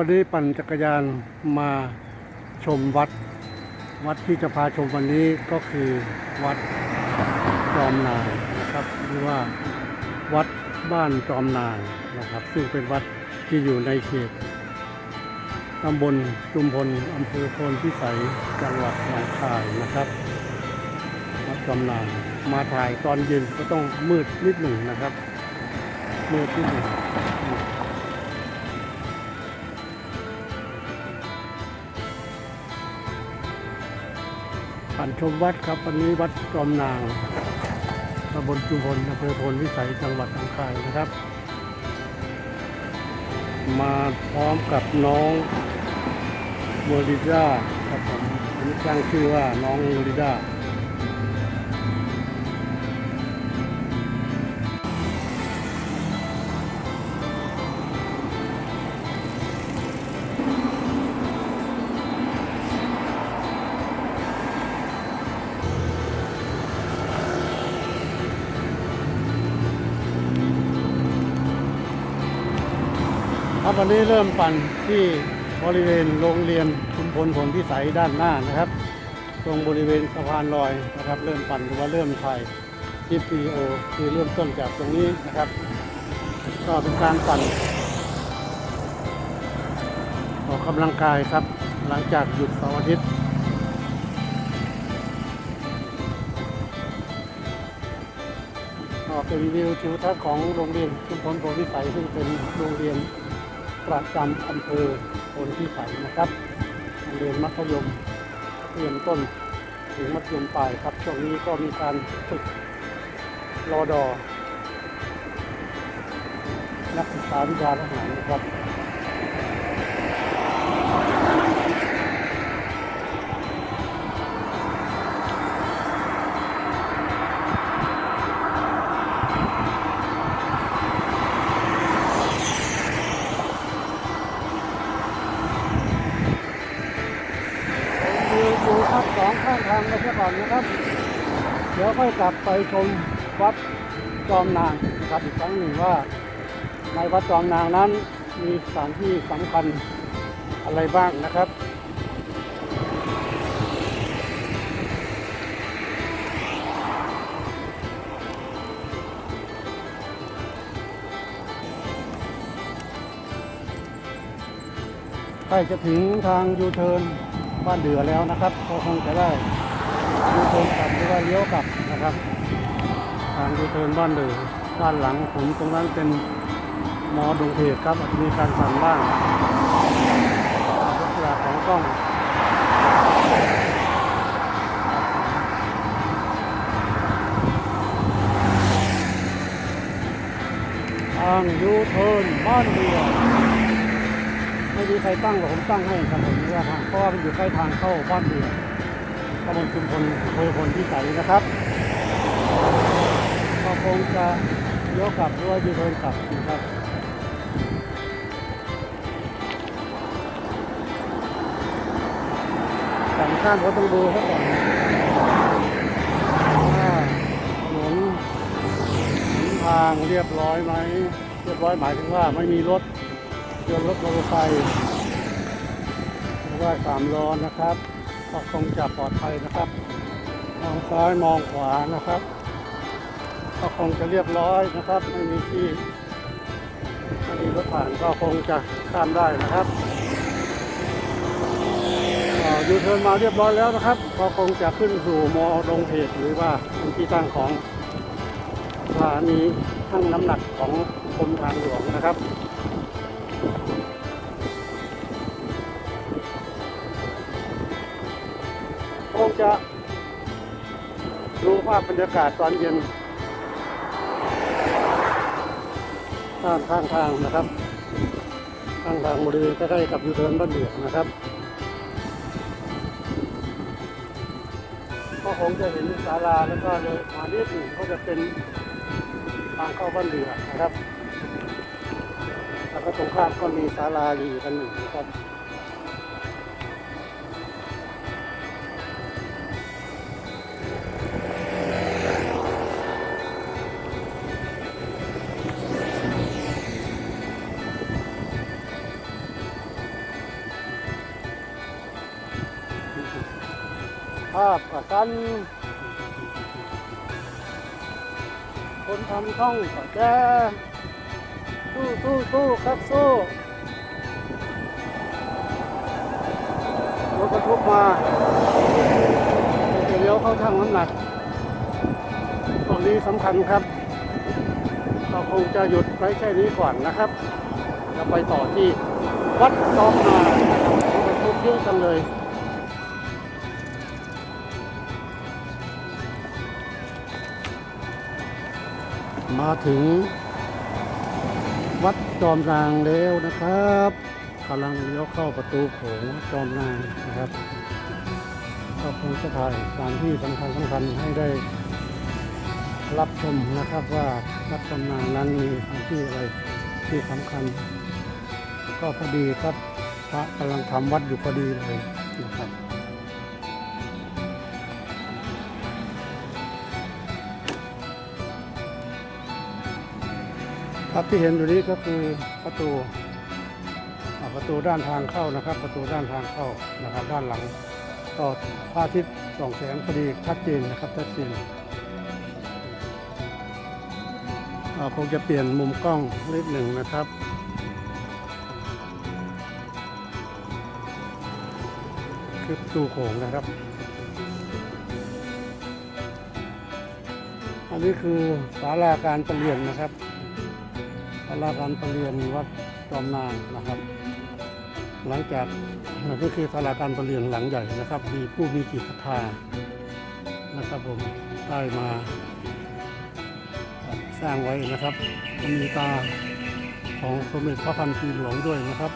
วันนี้ปั่นจักรยานมาชมวัด วัดที่จะพาชมวันนี้ก็คือวัดจอมนางนะครับหรือว่าวัดบ้านจอมนางนะครับ ซึ่งเป็นวัดที่อยู่ในเขตตำบลจุมพลอำเภอโพนพิสัยจังหวัดหนองคายนะครับวัดจอมนางมาถ่ายตอนเย็นก็ต้องมืดนิดหนึ่งนะครับมืดนิดหนึ่งานชมวัดครับวันนี้วัดจอมนางตำบลจุมพลอำเภอพนวิสัยจังหวัดอังคายนะครับ มาพร้อมกับน้องโมริด้าครับผมอันนี้ตั้งชื่อว่าน้องโมริด้า วันนี้เริ่มปั่นที่บริเวณโรงเรียนชุมพลผลพิสัยด้านหน้านะครับ ตรงบริเวณสะพานลอยนะครับ เริ่มปั่นหรือว่าเริ่มถ่ายคลิปวีโอคือเริ่มต้นจากตรงนี้นะครับ ก็เป็นการปั่นออกกำลังกายครับ หลังจากหยุดเสาร์อาทิตย์ก็เป็นวิวทิวทัศน์ของโรงเรียนชุมพลโพธิสัยซึ่งเป็นโรงเรียน ประจำอำเภอโพนพิสัยนะครับโรงเรียนมัธยมเรียนต้นถึงมัธยมปลายครับ ช่วงนี้ก็มีการฝึกรอดอ นักศึกษาวิชาทหารนะครับ ค่อยกลับไปชมวัดจอมนางนะครับอีกครั้งหนึ่งว่า ในวัดจอมนางนั้นมีสถานที่สำคัญอะไรบ้างนะครับใกล้จะถึงทางยูเทิร์นบ้านเดือแล้วนะครับ ก็คงจะได้ ยูเทิร์นกลับหรือว่าเลี้ยวกลับนะครับ ทางยูเทิร์นบ้านเดือด้านหลังผมตรงนั้นเป็นมอดงเพจครับอาจจะมีการสั่นบ้างลักษณะของกล้องทางยูเทิร์นบ้านเดือไม่มีใครตั้งหรอกผมตั้งให้ครับผมระยะทางเพราะว่ามันอยู่ใกล้ทางเข้าบ้านเดือ ตำบลชุมพลอำเภอพลพิสัยนะครับก็คงจะเลี้ยวกลับหรือว่ายูเทิร์นกลับนะครับฝั่งข้ามก็ต้องดูเขาก่อนว่าถนนทางเรียบร้อยไหมเรียบร้อยหมายถึงว่าไม่มีรถยนต์รถมอเตอร์ไซค์หรือว่าสามล้อนะครับ ก็คงจะปลอดภัยนะครับ มองซ้ายมองขวานะครับก็คงจะเรียบร้อยนะครับ ไม่มีที่ไม่มีรถผ่านก็คงจะข้ามได้นะครับยูเทิร์นมาเรียบร้อยแล้วนะครับก็คงจะขึ้นสู่มอดงเพจหรือว่าเป็นที่ตั้งของสถานีทั้งน้ำหนักของกรมทางหลวงนะครับ ภาพบรรยากาศตอนเย็นด้านข้างทางนะครับ ข้างทางบริเวณใกล้ๆกับยูเทิร์นบ้านเดือนะครับ ก็คงจะเห็นศาลาแล้วก็เลยมานิดหนึ่งก็จะเป็นทางเข้าบ้านเดือนะครับ แล้วก็ตรงข้ามก็มีศาลาอยู่อีกันหนึ่งนะครับ ภาพกับกันคนทำช่องก็แกสู้สู้สู้ครับสู้รถบรรทุกมาเลี้ยวเข้าทางน้ำหนักตรงนี้สำคัญครับ เราคงจะหยุดไว้แค่นี้ก่อนนะครับจะไปต่อที่วัดจอมนานะครับรถบรรทุกเยอะจังเลย มาถึง วัดจอมนางแล้วนะครับกำลังเลี้ยวเข้าประตูโขงจอมนางนะครับก็คงจะถ่ายสถานที่สำคัญสำคัญให้ได้รับชมนะครับว่าวัดจอมนางนั้นมีสถานที่อะไรที่สำคัญ ก็พอดีครับพระกำลังทำวัดอยู่พอดีเลยนะครับ ครับที่เห็นอยู่นี้ก็คือประตูประตูด้านทางเข้านะครับ ประตูด้านทางเข้านะครับด้านหลังก็พระอาทิตย์ส่องแสงพอดีชัดเจนนะครับชัดเจนอ่าคงจะเปลี่ยนมุมกล้องนิดหนึ่งนะครับคือประตูโขงนะครับ อันนี้คือศาลาการประเรียนนะครับ ศาลาการประเรียนวัดจอมนางนะครับ หลังจากนี่คือศาลาการประเรียนหลังใหญ่นะครับ มีผู้มีจิตศรัทธานะครับผมได้มาสร้างไว้นะครับ มีตาของสมเด็จพระพันปีหลวงด้วยนะครับ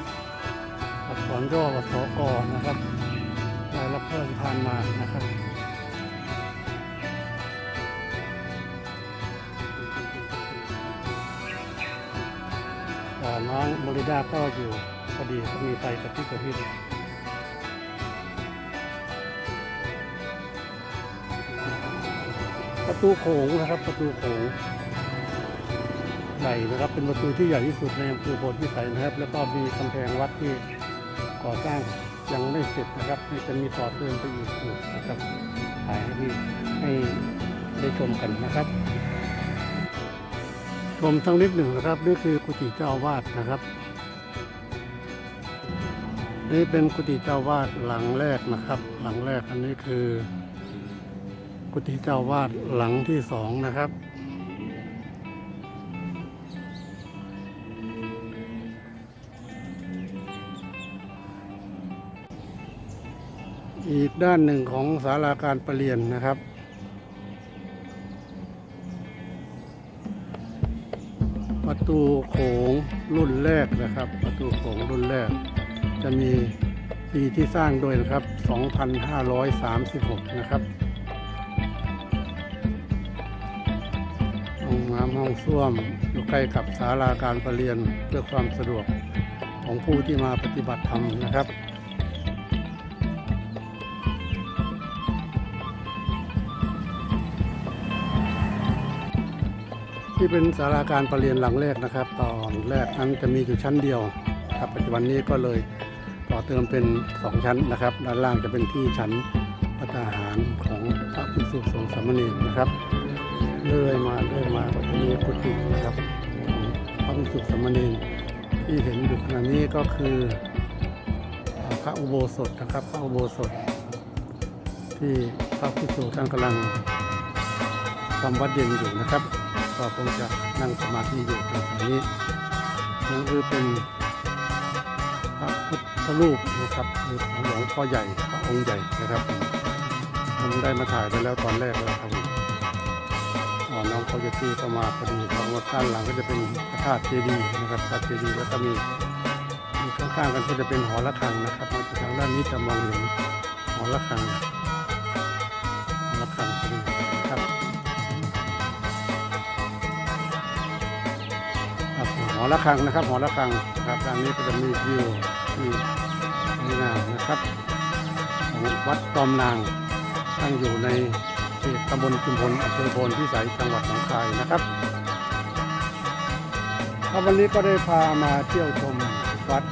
อักษรย่อวสกนะครับได้รับพระราชทานมานะครับ น้องโมริดาก็อยู่พอดีก็มีไฟกระพริบกระพริบประตูโขงนะครับประตูโขงใหญ่นะครับเป็นประตูที่ใหญ่ที่สุดในอำเภอโพธิสัยนะครับ แล้วก็มีกำแพงวัดที่ก่อสร้างยังไม่เสร็จนะครับที่จะมีต่อเติมไปอีกนะครับถ่ายให้พี่ให้ได้ชมกันนะครับ ชมทั้งนิดหนึ่งนะครับ นี่คือกุฏิเจ้าวาสนะครับ นี่เป็นกุฏิเจ้าวาสหลังแรกนะครับ หลังแรกอันนี้คือ กุฏิเจ้าวาสหลังที่สองนะครับอีกด้านหนึ่งของศาลาการประเรียนนะครับ ประตูโขงรุ่นแรกนะครับ ประตูโขงรุ่นแรก จะมีปีที่สร้างโดวยนะครับ 2536 นะครับห้องน้ำห้องส้วมอยู่ใกล้กับศาลาการประเรียนเพื่อความสะดวกของผู้ที่มาปฏิบัติธรรมนะครับ ที่เป็นสาราการประเรียนหลังแรกนะครับ ตอนแรกนั้นจะมีอยู่ชั้นเดียวครับปัจจุบันนี้ก็เลยต่อเติมเป็นสองชั้นนะครับ ด้านล่างจะเป็นที่ชั้นพัฒหารของพระภิกษุสงฆ์สามเณรนะครับเลื่อยมาเลื่อยมาก็จะมีกุฏินะครับของพระภิกษุสามเณรที่เห็นอยู่ขณะนี้ก็คือพระอุโบสถนะครับพระอุโบสถ ที่พระภิกษุท่านกำลังทำวัดเย็นอยู่นะครับ ก็คงจะนั่งสมาธิอยู่ตรงนี้นั่นคือเป็นพระพุทธรูปนะครับหรืองหลวงพ่อใหญ่พระองค์ใหญ่นะครับผมได้มาถ่ายไปแล้วตอนแรกแล้วครับผมอ่าน้องเขาจะตีเข้ามาพอดีเพราะว่าด้านหลังก็จะเป็นพระธาตุเจดีย์นะครับพระธาตุเจดีย์แล้วก็มีมีข้างๆกันก็จะเป็นหอระฆังนะครับมาทางด้านนี้จะมองเห็นหอระฆังหอระฆังพอดีนะครับ อระฆังนะครับ หอระฆังนะครับด้านนี้ก็จะมีวิวที่สวยงามนะครับของวัดจอมนางตั้งอยู่ในเขตตำบลชุมพลอำเภอพนพิสัยจังหวัดหนองคายนะครับครับวันนี้ก็ได้พามาเที่ยวชมวัด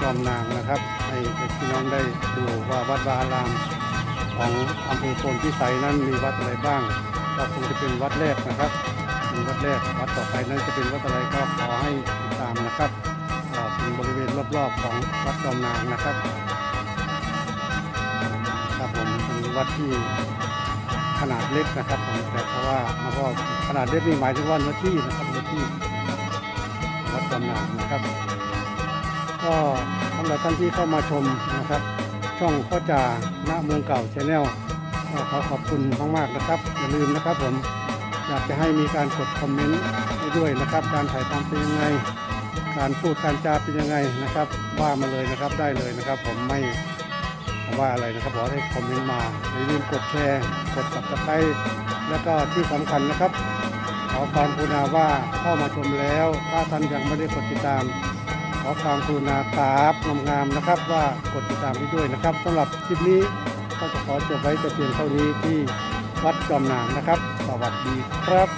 จอมนางนะครับ ให้พี่น้องได้ดูว่าวัดวาอารามของอำเภอพนพิสัยนั้นมีวัดอะไรบ้างก็คงจะเป็นวัดแรกนะครับ เป็นวัดแรก วัดต่อไปนั้นจะเป็นวัดอะไรก็ขอให้ติดตามนะครับเป็นบริเวณรอบๆของวัดจอมนางนะครับครับผมเป็นวัดที่ขนาดเล็กนะครับผมแต่เพราะว่าเราะว่าขนาดเล็กนี่หมายถึงว่าเนื้อที่นะครับเนื้อที่วัดจอมนางนะครับก็สำหรับท่านที่เข้ามาชมนะครับ ช่องพ่อจ่าณเมืองเก่าชาแนลขอขอบคุณมากๆนะครับอย่าลืมนะครับผม อยากจะให้มีการกดคอมเมนต์ให้ด้วยนะครับ การถ่ายทำเป็นยังไง การพูดการจาเป็นยังไงนะครับ ว่ามาเลยนะครับได้เลยนะครับ ผมไม่ว่าอะไรนะครับขอให้คอมเมนต์มาอย่าลืมกดแชร์ กด subscribe แล้วก็ที่สำคัญนะครับขอความกรุณาว่าเข้ามาชมแล้ว ถ้าท่านยังไม่ได้กดติดตาม ขอความกรุณากราบงามๆนะครับ ว่ากดติดตามให้ด้วยนะครับสำหรับคลิปนี้ก็จะขอจบไว้แต่เพียงเท่านี้ที่ วัดจอมนางนะครับ สวัสดีครับ